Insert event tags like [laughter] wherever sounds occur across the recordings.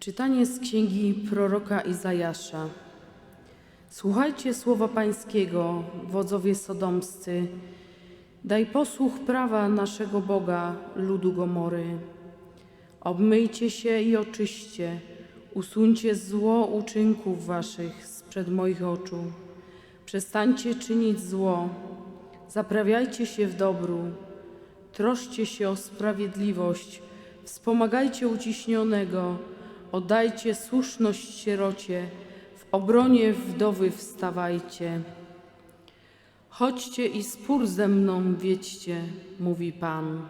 Czytanie z księgi proroka Izajasza. Słuchajcie słowa Pańskiego, wodzowie sodomscy. Daj posłuch prawa naszego Boga, ludu Gomory. Obmyjcie się i oczyście, usuńcie zło uczynków waszych sprzed moich oczu. Przestańcie czynić zło, zaprawiajcie się w dobru, troszcie się o sprawiedliwość, wspomagajcie uciśnionego, oddajcie słuszność sierocie, w obronie wdowy wstawajcie. Chodźcie i spór ze mną wiedźcie, mówi Pan.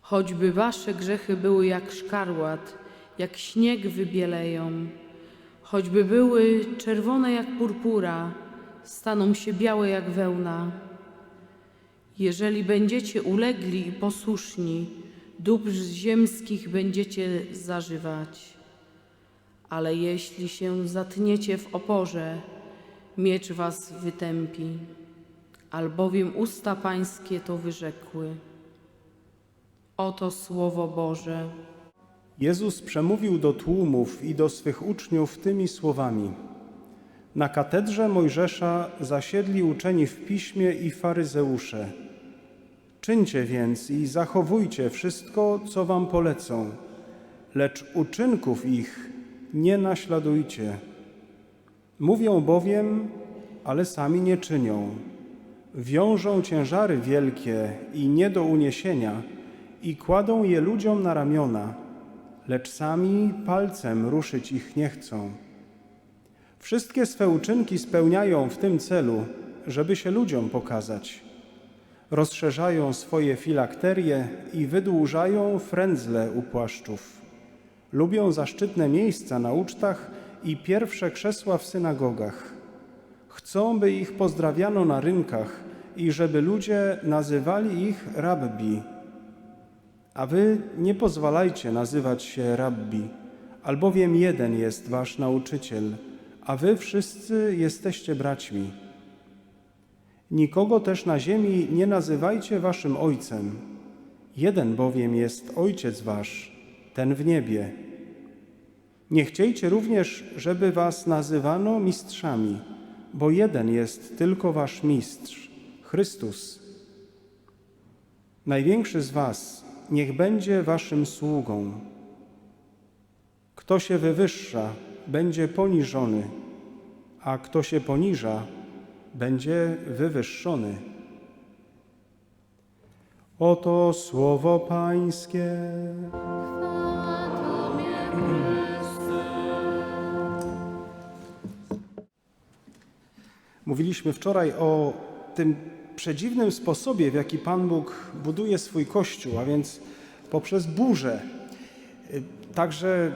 Choćby wasze grzechy były jak szkarłat, jak śnieg wybieleją, choćby były czerwone jak purpura, staną się białe jak wełna. Jeżeli będziecie ulegli i posłuszni, dóbr ziemskich będziecie zażywać. Ale jeśli się zatniecie w oporze, miecz was wytępi, albowiem usta pańskie to wyrzekły. Oto słowo Boże. Jezus przemówił do tłumów i do swych uczniów tymi słowami. Na katedrze Mojżesza zasiedli uczeni w piśmie i faryzeusze. Czyńcie więc i zachowujcie wszystko, co wam polecą, lecz uczynków ich nie naśladujcie. Mówią bowiem, ale sami nie czynią. Wiążą ciężary wielkie i nie do uniesienia i kładą je ludziom na ramiona, lecz sami palcem ruszyć ich nie chcą. Wszystkie swe uczynki spełniają w tym celu, żeby się ludziom pokazać. Rozszerzają swoje filakterie i wydłużają frędzle u płaszczów. Lubią zaszczytne miejsca na ucztach i pierwsze krzesła w synagogach. Chcą, by ich pozdrawiano na rynkach i żeby ludzie nazywali ich rabbi. A wy nie pozwalajcie nazywać się rabbi, albowiem jeden jest wasz nauczyciel, a wy wszyscy jesteście braćmi. Nikogo też na ziemi nie nazywajcie waszym ojcem. Jeden bowiem jest ojciec wasz, ten w niebie. Nie chciejcie również, żeby was nazywano mistrzami, bo jeden jest tylko wasz mistrz, Chrystus. Największy z was niech będzie waszym sługą. Kto się wywyższa, będzie poniżony, a kto się poniża, będzie wywyższony. Oto słowo Pańskie. Mówiliśmy wczoraj o tym przedziwnym sposobie, w jaki Pan Bóg buduje swój Kościół, a więc poprzez burzę. Także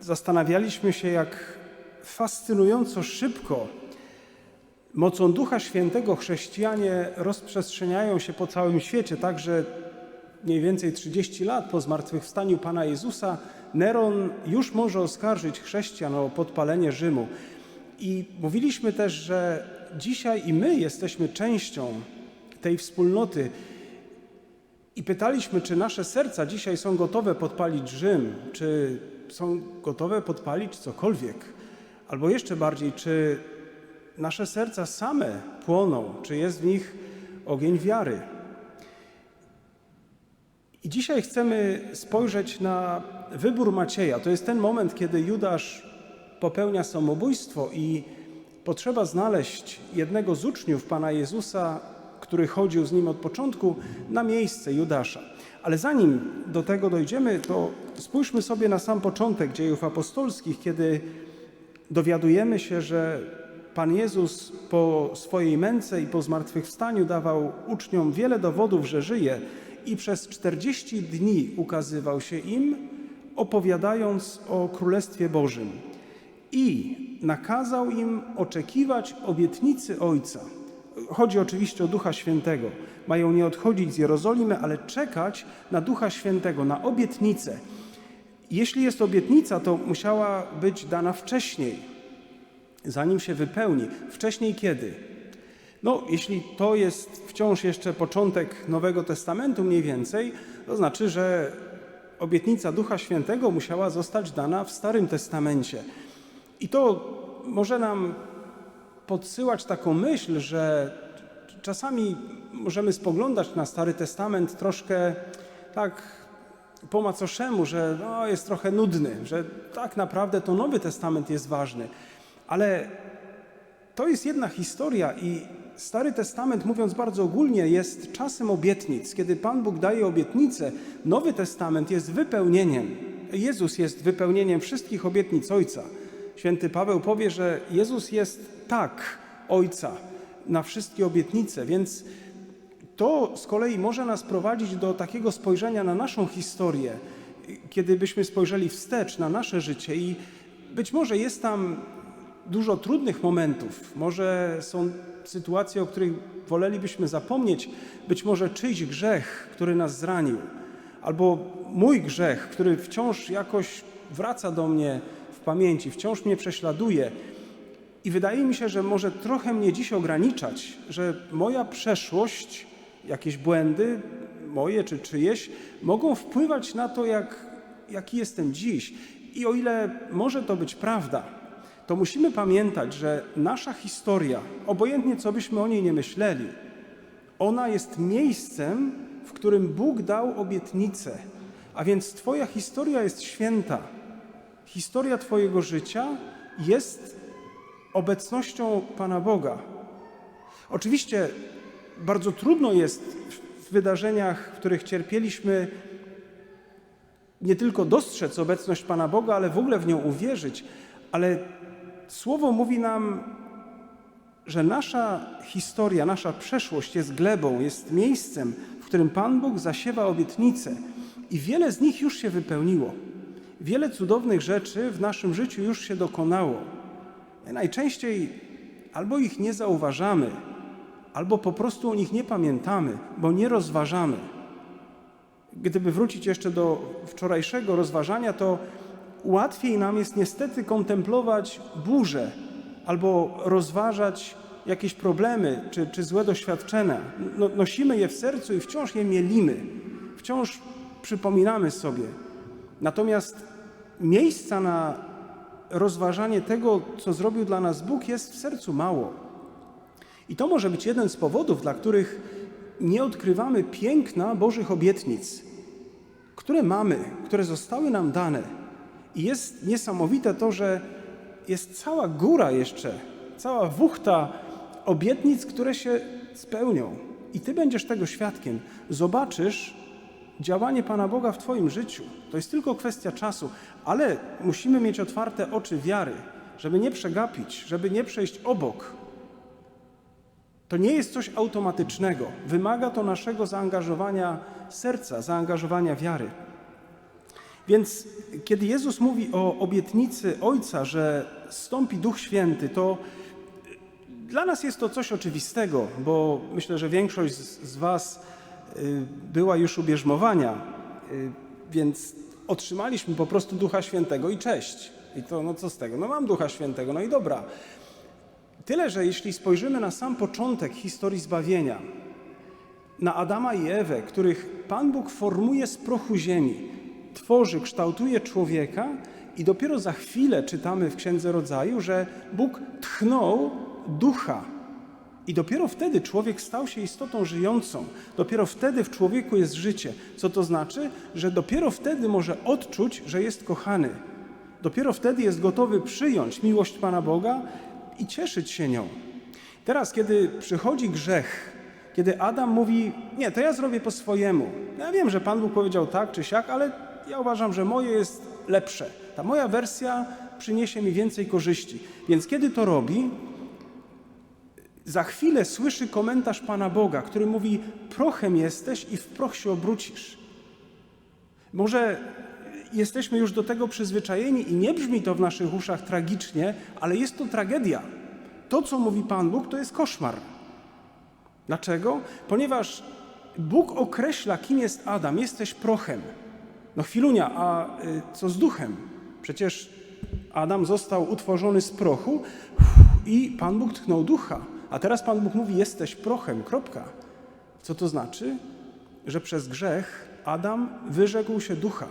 zastanawialiśmy się, jak fascynująco szybko mocą Ducha Świętego chrześcijanie rozprzestrzeniają się po całym świecie. Także mniej więcej 30 lat po zmartwychwstaniu Pana Jezusa Neron już może oskarżyć chrześcijan o podpalenie Rzymu. I mówiliśmy też, że dzisiaj i my jesteśmy częścią tej wspólnoty. I pytaliśmy, czy nasze serca dzisiaj są gotowe podpalić Rzym, czy są gotowe podpalić cokolwiek, albo jeszcze bardziej, czy nasze serca same płoną, czy jest w nich ogień wiary. I dzisiaj chcemy spojrzeć na wybór Macieja. To jest ten moment, kiedy Judasz popełnia samobójstwo i potrzeba znaleźć jednego z uczniów Pana Jezusa, który chodził z nim od początku, na miejsce Judasza. Ale zanim do tego dojdziemy, to spójrzmy sobie na sam początek dziejów apostolskich, kiedy dowiadujemy się, że Pan Jezus po swojej męce i po zmartwychwstaniu dawał uczniom wiele dowodów, że żyje i przez 40 dni ukazywał się im, opowiadając o Królestwie Bożym. I nakazał im oczekiwać obietnicy Ojca. Chodzi oczywiście o Ducha Świętego. Mają nie odchodzić z Jerozolimy, ale czekać na Ducha Świętego, na obietnicę. Jeśli jest obietnica, to musiała być dana wcześniej, zanim się wypełni. Wcześniej kiedy? No, jeśli to jest wciąż jeszcze początek Nowego Testamentu mniej więcej, to znaczy, że obietnica Ducha Świętego musiała zostać dana w Starym Testamencie. I to może nam podsyłać taką myśl, że czasami możemy spoglądać na Stary Testament troszkę tak po macoszemu, że no, jest trochę nudny, że tak naprawdę to Nowy Testament jest ważny. Ale to jest jedna historia i Stary Testament, mówiąc bardzo ogólnie, jest czasem obietnic. Kiedy Pan Bóg daje obietnicę, Nowy Testament jest wypełnieniem. Jezus jest wypełnieniem wszystkich obietnic Ojca. Święty Paweł powie, że Jezus jest tak Ojca na wszystkie obietnice, więc to z kolei może nas prowadzić do takiego spojrzenia na naszą historię, kiedy byśmy spojrzeli wstecz na nasze życie i być może jest tam dużo trudnych momentów, może są sytuacje, o których wolelibyśmy zapomnieć, być może czyjś grzech, który nas zranił, albo mój grzech, który wciąż jakoś wraca do mnie w pamięci, wciąż mnie prześladuje. I wydaje mi się, że może trochę mnie dziś ograniczać, że moja przeszłość, jakieś błędy, moje czy czyjeś, mogą wpływać na to, jak, jaki jestem dziś. I o ile może to być prawda, to musimy pamiętać, że nasza historia, obojętnie co byśmy o niej nie myśleli, ona jest miejscem, w którym Bóg dał obietnicę. A więc Twoja historia jest święta. Historia Twojego życia jest obecnością Pana Boga. Oczywiście bardzo trudno jest w wydarzeniach, w których cierpieliśmy, nie tylko dostrzec obecność Pana Boga, ale w ogóle w nią uwierzyć. Ale Słowo mówi nam, że nasza historia, nasza przeszłość jest glebą, jest miejscem, w którym Pan Bóg zasiewa obietnice i wiele z nich już się wypełniło. Wiele cudownych rzeczy w naszym życiu już się dokonało. Najczęściej albo ich nie zauważamy, albo po prostu o nich nie pamiętamy, bo nie rozważamy. Gdyby wrócić jeszcze do wczorajszego rozważania, to łatwiej nam jest niestety kontemplować burze albo rozważać jakieś problemy czy, czy złe doświadczenia. No, nosimy je w sercu i wciąż je mielimy, wciąż przypominamy sobie. Natomiast miejsca na rozważanie tego, co zrobił dla nas Bóg, jest w sercu mało. I to może być jeden z powodów, dla których nie odkrywamy piękna Bożych obietnic, które mamy, które zostały nam dane. I jest niesamowite to, że jest cała góra jeszcze, cała wuchta obietnic, które się spełnią. I Ty będziesz tego świadkiem. Zobaczysz działanie Pana Boga w Twoim życiu. To jest tylko kwestia czasu, ale musimy mieć otwarte oczy wiary, żeby nie przegapić, żeby nie przejść obok. To nie jest coś automatycznego. Wymaga to naszego zaangażowania serca, zaangażowania wiary. Więc kiedy Jezus mówi o obietnicy Ojca, że stąpi Duch Święty, to dla nas jest to coś oczywistego, bo myślę, że większość z, Was y, była już u bierzmowania, y, więc otrzymaliśmy po prostu Ducha Świętego i cześć. I to, no co z tego? No mam Ducha Świętego, no i dobra. Tyle, że jeśli spojrzymy na sam początek historii zbawienia, na Adama i Ewę, których Pan Bóg formuje z prochu ziemi, tworzy, kształtuje człowieka i dopiero za chwilę czytamy w Księdze Rodzaju, że Bóg tchnął ducha. I dopiero wtedy człowiek stał się istotą żyjącą. Dopiero wtedy w człowieku jest życie. Co to znaczy? Że dopiero wtedy może odczuć, że jest kochany. Dopiero wtedy jest gotowy przyjąć miłość Pana Boga i cieszyć się nią. Teraz, kiedy przychodzi grzech, kiedy Adam mówi: Nie, to ja zrobię po swojemu. Ja wiem, że Pan Bóg powiedział tak czy siak, ale ja uważam, że moje jest lepsze. Ta moja wersja przyniesie mi więcej korzyści. Więc kiedy to robi, za chwilę słyszy komentarz Pana Boga, który mówi: Prochem jesteś i w proch się obrócisz. Może jesteśmy już do tego przyzwyczajeni i nie brzmi to w naszych uszach tragicznie, ale jest to tragedia. To, co mówi Pan Bóg, to jest koszmar. Dlaczego? Ponieważ Bóg określa, kim jest Adam. Jesteś prochem. No chwilunia, a y, co z duchem? Przecież Adam został utworzony z prochu i Pan Bóg tchnął ducha. A teraz Pan Bóg mówi: Jesteś prochem, kropka. Co to znaczy? Że przez grzech Adam wyrzekł się ducha.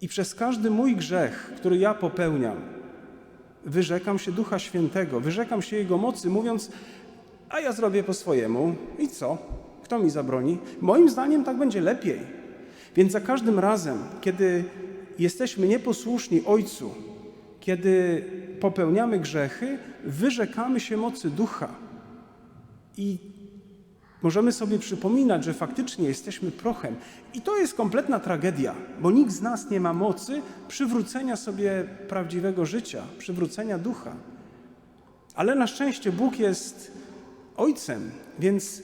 I przez każdy mój grzech, który ja popełniam, wyrzekam się Ducha Świętego, wyrzekam się Jego mocy, mówiąc, a ja zrobię po swojemu i co? Kto mi zabroni? Moim zdaniem tak będzie lepiej. Więc za każdym razem, kiedy jesteśmy nieposłuszni Ojcu, kiedy popełniamy grzechy, wyrzekamy się mocy Ducha. I możemy sobie przypominać, że faktycznie jesteśmy prochem. I to jest kompletna tragedia, bo nikt z nas nie ma mocy przywrócenia sobie prawdziwego życia, przywrócenia ducha. Ale na szczęście Bóg jest Ojcem, więc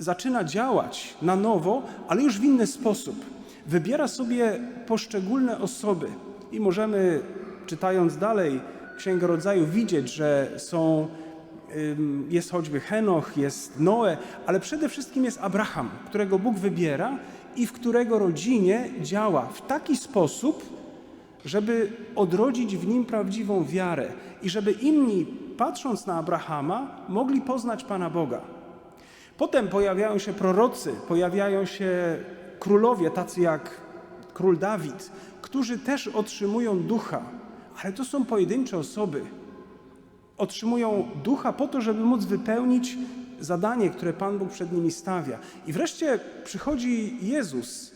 zaczyna działać na nowo, ale już w inny sposób. Wybiera sobie poszczególne osoby i możemy, czytając dalej Księgę Rodzaju, widzieć, że są, jest choćby Henoch, jest Noe, ale przede wszystkim jest Abraham, którego Bóg wybiera i w którego rodzinie działa w taki sposób, żeby odrodzić w nim prawdziwą wiarę i żeby inni, patrząc na Abrahama, mogli poznać Pana Boga. Potem pojawiają się prorocy, pojawiają się królowie, tacy jak król Dawid, którzy też otrzymują ducha, ale to są pojedyncze osoby. Otrzymują ducha po to, żeby móc wypełnić zadanie, które Pan Bóg przed nimi stawia. I wreszcie przychodzi Jezus.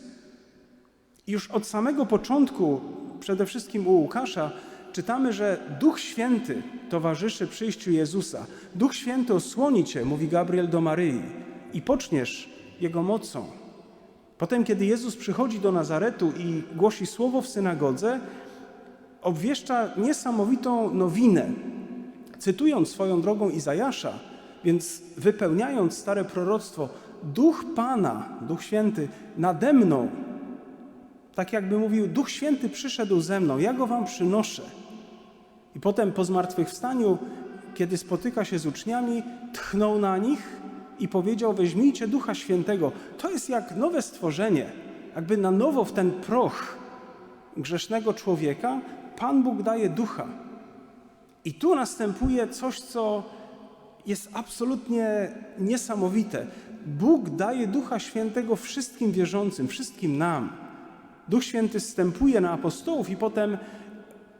Już od samego początku, przede wszystkim u Łukasza, czytamy, że Duch Święty towarzyszy przyjściu Jezusa. Duch Święty osłoni cię, mówi Gabriel do Maryi, i poczniesz Jego mocą. Potem, kiedy Jezus przychodzi do Nazaretu i głosi słowo w synagodze, obwieszcza niesamowitą nowinę, cytując swoją drogą Izajasza, więc wypełniając stare proroctwo, Duch Pana, Duch Święty, nade mną, tak jakby mówił, Duch Święty przyszedł ze mną, ja go wam przynoszę. I potem po zmartwychwstaniu, kiedy spotyka się z uczniami, tchnął na nich i powiedział: Weźmijcie Ducha Świętego. To jest jak nowe stworzenie, jakby na nowo w ten proch grzesznego człowieka Pan Bóg daje ducha. I tu następuje coś, co jest absolutnie niesamowite. Bóg daje Ducha Świętego wszystkim wierzącym, wszystkim nam. Duch Święty zstępuje na apostołów i potem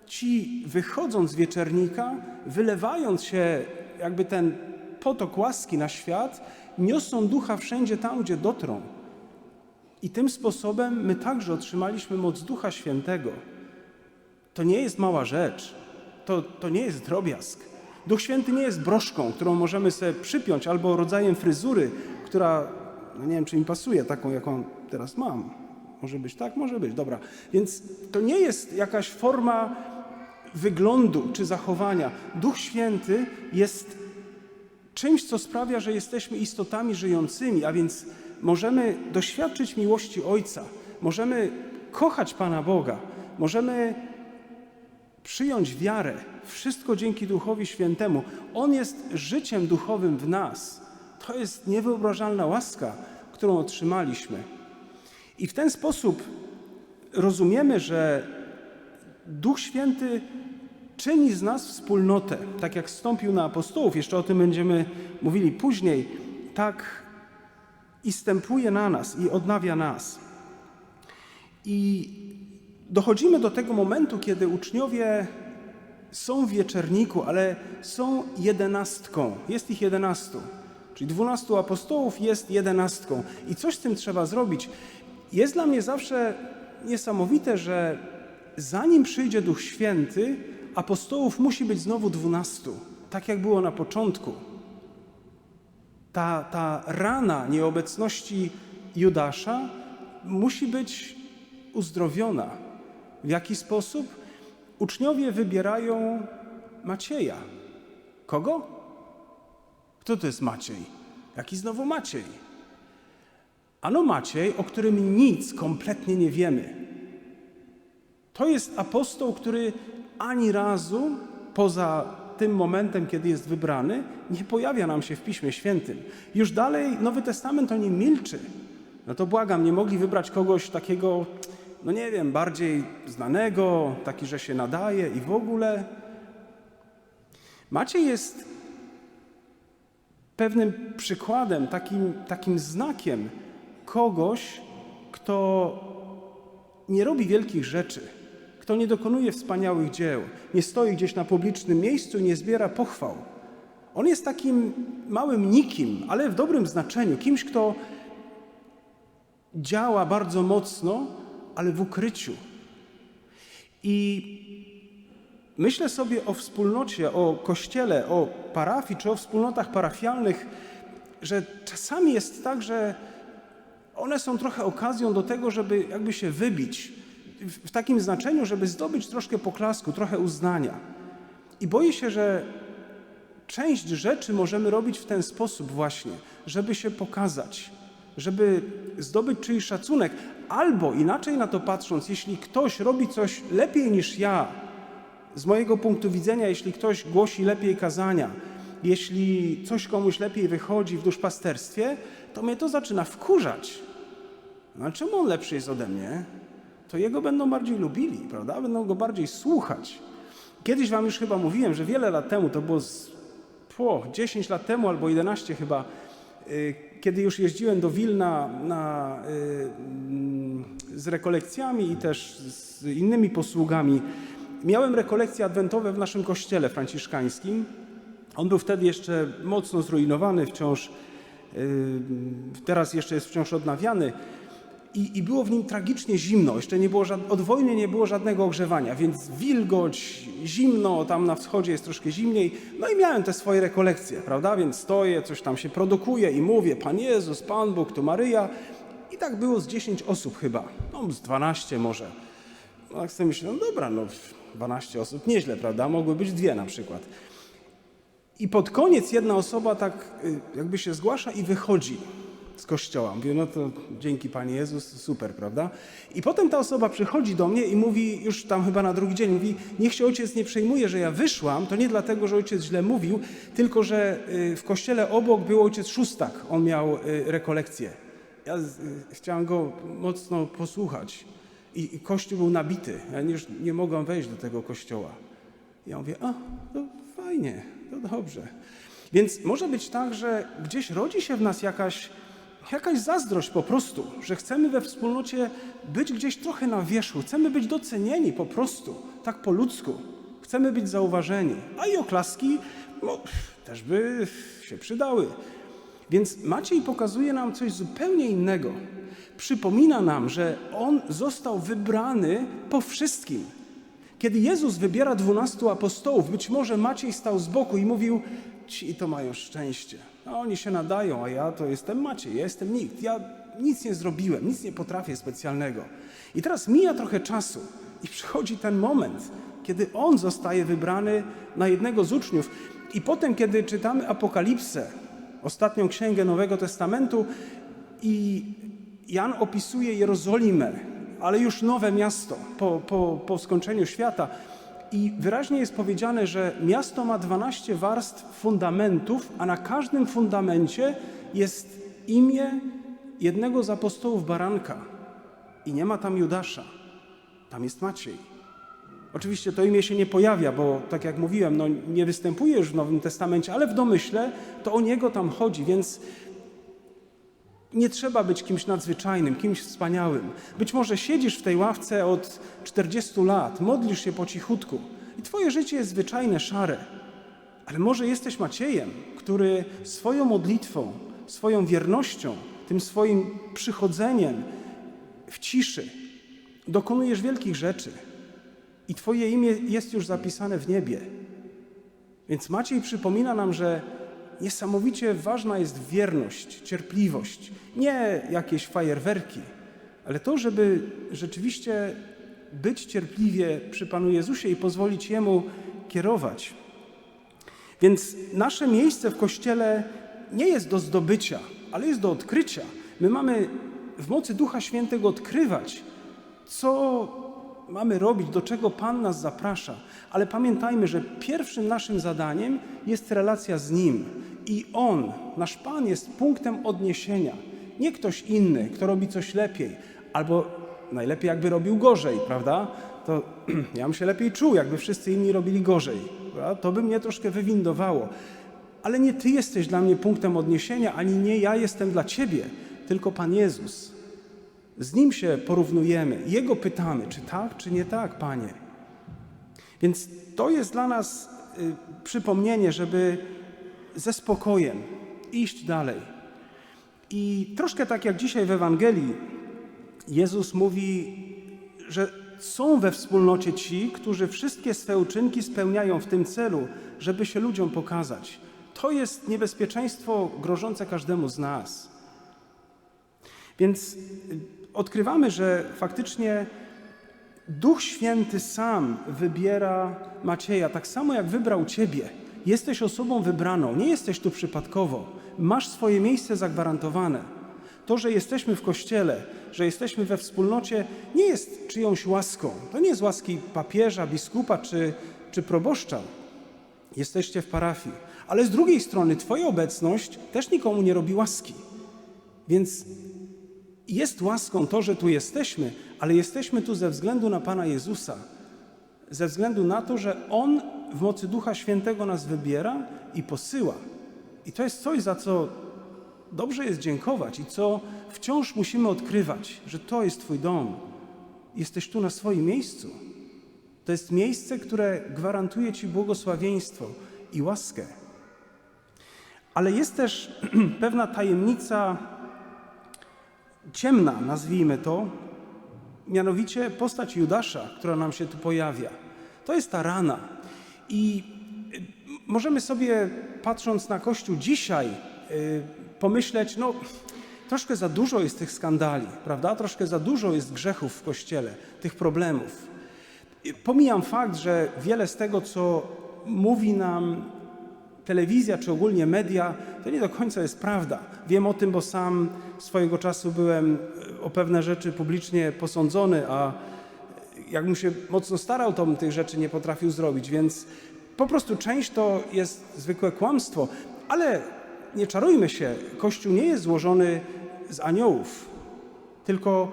ci wychodząc z wieczernika, wylewając się jakby ten potok łaski na świat, niosą ducha wszędzie tam, gdzie dotrą. I tym sposobem my także otrzymaliśmy moc Ducha Świętego. To nie jest mała rzecz, to, to nie jest drobiazg. Duch Święty nie jest broszką, którą możemy sobie przypiąć, albo rodzajem fryzury, która, no nie wiem, czy mi pasuje, taką, jaką teraz mam. Może być tak, może być, dobra. Więc to nie jest jakaś forma wyglądu czy zachowania. Duch Święty jest czymś, co sprawia, że jesteśmy istotami żyjącymi, a więc możemy doświadczyć miłości Ojca, możemy kochać Pana Boga, możemy przyjąć wiarę. Wszystko dzięki Duchowi Świętemu. On jest życiem duchowym w nas. To jest niewyobrażalna łaska, którą otrzymaliśmy. I w ten sposób rozumiemy, że Duch Święty czyni z nas wspólnotę, tak jak wstąpił na apostołów, jeszcze o tym będziemy mówili później, tak i stępuje na nas i odnawia nas. I dochodzimy do tego momentu, kiedy uczniowie są w wieczerniku, ale są jedenastką. Jest ich jedenastu. Czyli dwunastu apostołów jest jedenastką. I coś z tym trzeba zrobić. Jest dla mnie zawsze niesamowite, że zanim przyjdzie Duch Święty, apostołów musi być znowu dwunastu, tak jak było na początku. Ta, ta rana nieobecności Judasza musi być uzdrowiona. W jaki sposób? Uczniowie wybierają Macieja. Kogo? Kto to jest Maciej? Jaki znowu Maciej? Ano Maciej, o którym nic kompletnie nie wiemy. To jest apostoł, który ani razu poza tym momentem, kiedy jest wybrany, nie pojawia nam się w Piśmie Świętym. Już dalej Nowy Testament o nim milczy. No to błagam, nie mogli wybrać kogoś takiego, no nie wiem, bardziej znanego, taki, że się nadaje i w ogóle. Maciej jest pewnym przykładem, takim, takim znakiem kogoś, kto nie robi wielkich rzeczy, kto nie dokonuje wspaniałych dzieł, nie stoi gdzieś na publicznym miejscu i nie zbiera pochwał. On jest takim małym nikim, ale w dobrym znaczeniu, kimś, kto działa bardzo mocno, ale w ukryciu. I myślę sobie o wspólnocie, o kościele, o parafii czy o wspólnotach parafialnych, że czasami jest tak, że one są trochę okazją do tego, żeby jakby się wybić. W, takim znaczeniu, żeby zdobyć troszkę poklasku, trochę uznania. I boję się, że część rzeczy możemy robić w ten sposób właśnie, żeby się pokazać, żeby zdobyć czyjś szacunek, albo inaczej na to patrząc, jeśli ktoś robi coś lepiej niż ja, z mojego punktu widzenia, jeśli ktoś głosi lepiej kazania, jeśli coś komuś lepiej wychodzi w duszpasterstwie, to mnie to zaczyna wkurzać. No czemu on lepszy jest ode mnie? To jego będą bardziej lubili, prawda? Będą go bardziej słuchać. Kiedyś wam już chyba mówiłem, że wiele lat temu, to było z, po, 10 lat temu albo 11 chyba, y, kiedy już jeździłem do Wilna na, y, mm, z rekolekcjami i też z innymi posługami, miałem rekolekcje adwentowe w naszym kościele franciszkańskim. On był wtedy jeszcze mocno zrujnowany, wciąż, y, teraz jeszcze jest wciąż odnawiany. I, I było w nim tragicznie zimno. Jeszcze nie było żad- od wojny nie było żadnego ogrzewania, więc wilgoć, zimno, tam na wschodzie jest troszkę zimniej. No i miałem te swoje rekolekcje, prawda? Więc stoję, coś tam się produkuje i mówię, Pan Jezus, Pan Bóg, tu Maryja. I tak było z 10 osób chyba, no z 12 może. No jak sobie myślę, no dobra, no 12 osób, nieźle, prawda? Mogły być dwie na przykład. I pod koniec jedna osoba tak y, jakby się zgłasza i wychodzi z kościoła. Mówię, no to dzięki Panie Jezus, super, prawda? I potem ta osoba przychodzi do mnie i mówi, już tam chyba na drugi dzień, mówi, niech się ojciec nie przejmuje, że ja wyszłam, to nie dlatego, że ojciec źle mówił, tylko że y, w kościele obok był ojciec Szóstak, on miał y, rekolekcję. Ja y, chciałem go mocno posłuchać i, kościół był nabity. Ja już nie mogłem wejść do tego kościoła. Ja mówię, a, to fajnie, to dobrze. Więc może być tak, że gdzieś rodzi się w nas jakaś, jakaś zazdrość po prostu, że chcemy we wspólnocie być gdzieś trochę na wierzchu, chcemy być docenieni po prostu, tak po ludzku. Chcemy być zauważeni. A i oklaski no, też by się przydały. Więc Maciej pokazuje nam coś zupełnie innego. Przypomina nam, że on został wybrany po wszystkim. Kiedy Jezus wybiera dwunastu apostołów, być może Maciej stał z boku i mówił: Ci to mają szczęście. A oni się nadają, a ja to jestem Maciej, ja jestem nikt. Ja nic nie zrobiłem, nic nie potrafię specjalnego. I teraz mija trochę czasu i przychodzi ten moment, kiedy on zostaje wybrany na jednego z uczniów. I potem, kiedy czytamy Apokalipsę, ostatnią księgę Nowego Testamentu, i Jan opisuje Jerozolimę, ale już nowe miasto po, po, po skończeniu świata. I wyraźnie jest powiedziane, że miasto ma 12 warstw fundamentów, a na każdym fundamencie jest imię jednego z apostołów baranka. I nie ma tam Judasza, tam jest Maciej. Oczywiście to imię się nie pojawia, bo tak jak mówiłem, no nie występuje już w Nowym Testamencie, ale w domyśle to o niego tam chodzi, więc nie trzeba być kimś nadzwyczajnym, kimś wspaniałym. Być może siedzisz w tej ławce od 40 lat, modlisz się po cichutku i twoje życie jest zwyczajne, szare. Ale może jesteś Maciejem, który swoją modlitwą, swoją wiernością, tym swoim przychodzeniem w ciszy dokonujesz wielkich rzeczy i Twoje imię jest już zapisane w niebie. Więc Maciej przypomina nam, że niesamowicie ważna jest wierność, cierpliwość. Nie jakieś fajerwerki, ale to, żeby rzeczywiście być cierpliwie przy Panu Jezusie i pozwolić Jemu kierować. Więc nasze miejsce w Kościele nie jest do zdobycia, ale jest do odkrycia. My mamy w mocy Ducha Świętego odkrywać, co mamy robić, do czego Pan nas zaprasza. Ale pamiętajmy, że pierwszym naszym zadaniem jest relacja z Nim. I On, nasz Pan, jest punktem odniesienia. Nie ktoś inny, kto robi coś lepiej, albo najlepiej jakby robił gorzej, prawda? To [clears throat] ja bym się lepiej czuł, jakby wszyscy inni robili gorzej. Prawda? To by mnie troszkę wywindowało. Ale nie Ty jesteś dla mnie punktem odniesienia, ani nie ja jestem dla Ciebie, tylko Pan Jezus. Z nim się porównujemy, jego pytamy, czy tak, czy nie tak, panie. Więc to jest dla nas y, przypomnienie, żeby ze spokojem iść dalej. I troszkę tak jak dzisiaj w Ewangelii, Jezus mówi, że są we wspólnocie ci, którzy wszystkie swe uczynki spełniają w tym celu, żeby się ludziom pokazać. To jest niebezpieczeństwo grożące każdemu z nas. Więc y, odkrywamy, że faktycznie Duch Święty sam wybiera Macieja, tak samo jak wybrał Ciebie. Jesteś osobą wybraną, nie jesteś tu przypadkowo. Masz swoje miejsce zagwarantowane. To, że jesteśmy w kościele, że jesteśmy we wspólnocie, nie jest czyjąś łaską. To nie jest łaski papieża, biskupa czy, czy proboszcza. Jesteście w parafii. Ale z drugiej strony, Twoja obecność też nikomu nie robi łaski. Więc jest łaską to, że tu jesteśmy, ale jesteśmy tu ze względu na Pana Jezusa. Ze względu na to, że On w mocy Ducha Świętego nas wybiera i posyła. I to jest coś, za co dobrze jest dziękować i co wciąż musimy odkrywać, że to jest Twój dom. Jesteś tu na swoim miejscu. To jest miejsce, które gwarantuje Ci błogosławieństwo i łaskę. Ale jest też [clears throat] pewna tajemnica ciemna, nazwijmy to, mianowicie postać Judasza, która nam się tu pojawia. To jest ta rana. I y, możemy sobie, patrząc na Kościół dzisiaj, y, pomyśleć, no troszkę za dużo jest tych skandali, prawda? Troszkę za dużo jest grzechów w Kościele, tych problemów. Pomijam fakt, że wiele z tego, co mówi nam telewizja czy ogólnie media, to nie do końca jest prawda. Wiem o tym, bo sam swojego czasu byłem e, o pewne rzeczy publicznie posądzony, a jakbym się mocno starał, to bym tych rzeczy nie potrafił zrobić, więc po prostu część to jest zwykłe kłamstwo. Ale nie czarujmy się, Kościół nie jest złożony z aniołów, tylko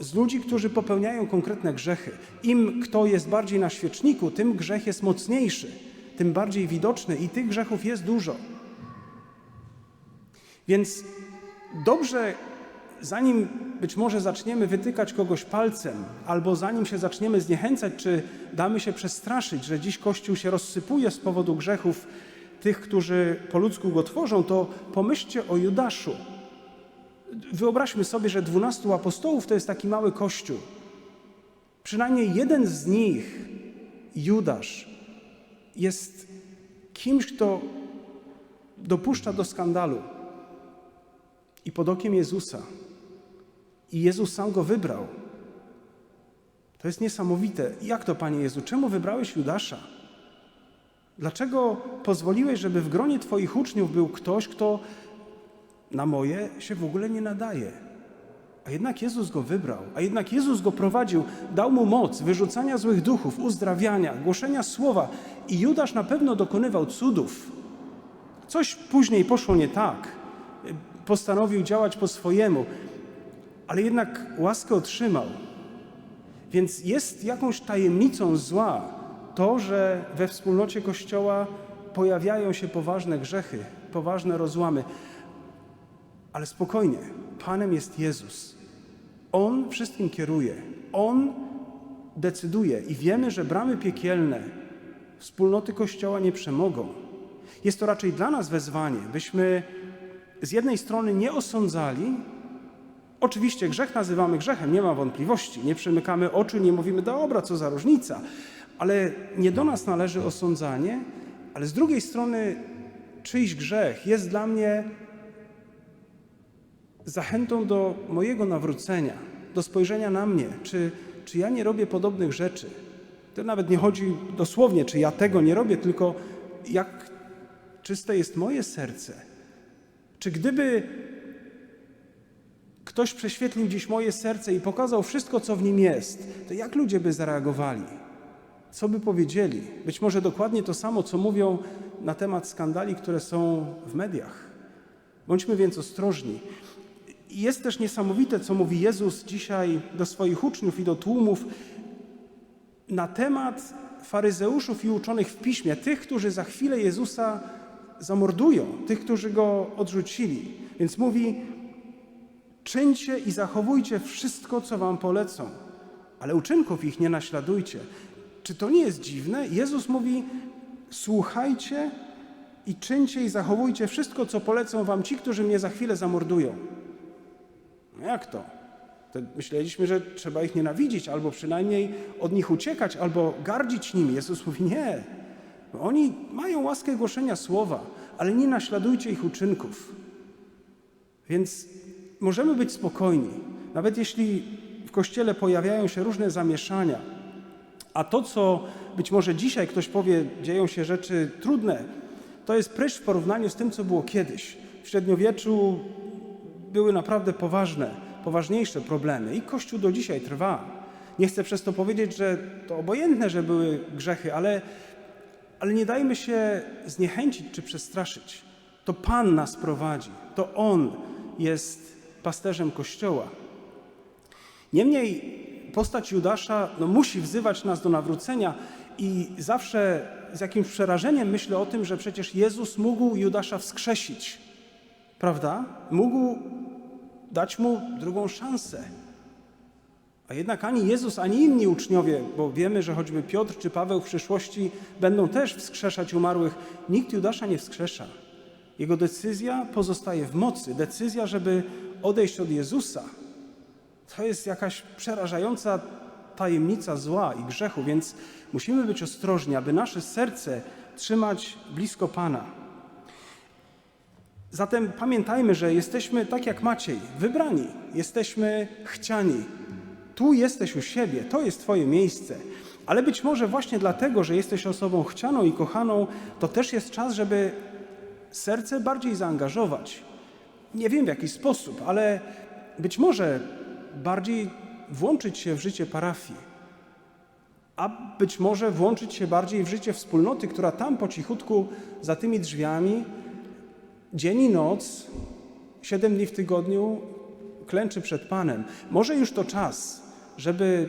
z ludzi, którzy popełniają konkretne grzechy. Im kto jest bardziej na świeczniku, tym grzech jest mocniejszy, tym bardziej widoczny i tych grzechów jest dużo. Więc dobrze, zanim być może zaczniemy wytykać kogoś palcem, albo zanim się zaczniemy zniechęcać, czy damy się przestraszyć, że dziś Kościół się rozsypuje z powodu grzechów tych, którzy po ludzku go tworzą, to pomyślcie o Judaszu. Wyobraźmy sobie, że dwunastu apostołów to jest taki mały kościół. Przynajmniej jeden z nich, Judasz, jest kimś, kto dopuszcza do skandalu i pod okiem Jezusa. I Jezus sam go wybrał. To jest niesamowite. Jak to, Panie Jezu? Czemu wybrałeś Judasza? Dlaczego pozwoliłeś, żeby w gronie Twoich uczniów był ktoś, kto na moje się w ogóle nie nadaje? A jednak Jezus go wybrał, a jednak Jezus go prowadził, dał mu moc wyrzucania złych duchów, uzdrawiania, głoszenia słowa. I Judasz na pewno dokonywał cudów. Coś później poszło nie tak. Postanowił działać po swojemu, ale jednak łaskę otrzymał. Więc jest jakąś tajemnicą zła to, że we wspólnocie Kościoła pojawiają się poważne grzechy, poważne rozłamy. Ale spokojnie, Panem jest Jezus. On wszystkim kieruje. On decyduje i wiemy, że bramy piekielne wspólnoty Kościoła nie przemogą. Jest to raczej dla nas wezwanie, byśmy z jednej strony nie osądzali, Oczywiście grzech nazywamy grzechem, nie ma wątpliwości. Nie przymykamy oczu, nie mówimy, dobra, co za różnica. Ale nie do nas należy osądzanie, ale z drugiej strony czyjś grzech jest dla mnie zachętą do mojego nawrócenia, do spojrzenia na mnie, czy, czy ja nie robię podobnych rzeczy. To nawet nie chodzi dosłownie, czy ja tego nie robię, tylko jak czyste jest moje serce. Czy gdyby ktoś prześwietlił dziś moje serce i pokazał wszystko, co w nim jest, to jak ludzie by zareagowali? Co by powiedzieli? Być może dokładnie to samo, co mówią na temat skandali, które są w mediach. Bądźmy więc ostrożni. Jest też niesamowite, co mówi Jezus dzisiaj do swoich uczniów i do tłumów na temat faryzeuszów i uczonych w piśmie, tych, którzy za chwilę Jezusa zamordują, tych, którzy go odrzucili. Więc mówi, Czyńcie i zachowujcie wszystko, co wam polecą, ale uczynków ich nie naśladujcie. Czy to nie jest dziwne? Jezus mówi: Słuchajcie i czyńcie i zachowujcie wszystko, co polecą wam ci, którzy mnie za chwilę zamordują. No jak to? to? Myśleliśmy, że trzeba ich nienawidzić, albo przynajmniej od nich uciekać, albo gardzić nimi. Jezus mówi: Nie. Oni mają łaskę głoszenia słowa, ale nie naśladujcie ich uczynków. Więc możemy być spokojni, nawet jeśli w kościele pojawiają się różne zamieszania, a to, co być może dzisiaj ktoś powie, dzieją się rzeczy trudne, to jest prysz w porównaniu z tym, co było kiedyś. W średniowieczu były naprawdę poważne, poważniejsze problemy i Kościół do dzisiaj trwa. Nie chcę przez to powiedzieć, że to obojętne, że były grzechy, ale, ale nie dajmy się zniechęcić czy przestraszyć. To Pan nas prowadzi, to On jest pasterzem Kościoła. Niemniej postać Judasza no, musi wzywać nas do nawrócenia i zawsze z jakimś przerażeniem myślę o tym, że przecież Jezus mógł Judasza wskrzesić, prawda? Mógł dać mu drugą szansę. A jednak ani Jezus, ani inni uczniowie, bo wiemy, że choćby Piotr czy Paweł w przyszłości będą też wskrzeszać umarłych, nikt Judasza nie wskrzesza. Jego decyzja pozostaje w mocy. Decyzja, żeby odejść od Jezusa, to jest jakaś przerażająca tajemnica zła i grzechu, więc musimy być ostrożni, aby nasze serce trzymać blisko Pana. Zatem pamiętajmy, że jesteśmy tak jak Maciej, wybrani, jesteśmy chciani. Tu jesteś u siebie, to jest Twoje miejsce. Ale być może właśnie dlatego, że jesteś osobą chcianą i kochaną, to też jest czas, żeby serce bardziej zaangażować. Nie wiem w jaki sposób, ale być może bardziej włączyć się w życie parafii, a być może włączyć się bardziej w życie wspólnoty, która tam po cichutku za tymi drzwiami dzień i noc, siedem dni w tygodniu klęczy przed Panem. Może już to czas, żeby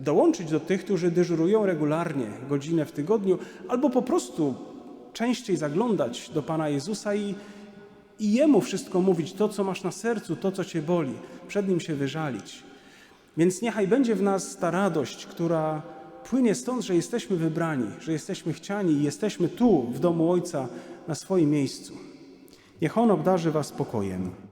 dołączyć do tych, którzy dyżurują regularnie, godzinę w tygodniu, albo po prostu częściej zaglądać do Pana Jezusa i, i Jemu wszystko mówić, to, co masz na sercu, to, co Cię boli, przed Nim się wyżalić. Więc niechaj będzie w nas ta radość, która płynie stąd, że jesteśmy wybrani, że jesteśmy chciani i jesteśmy tu, w domu Ojca, na swoim miejscu. Niech On obdarzy Was spokojem.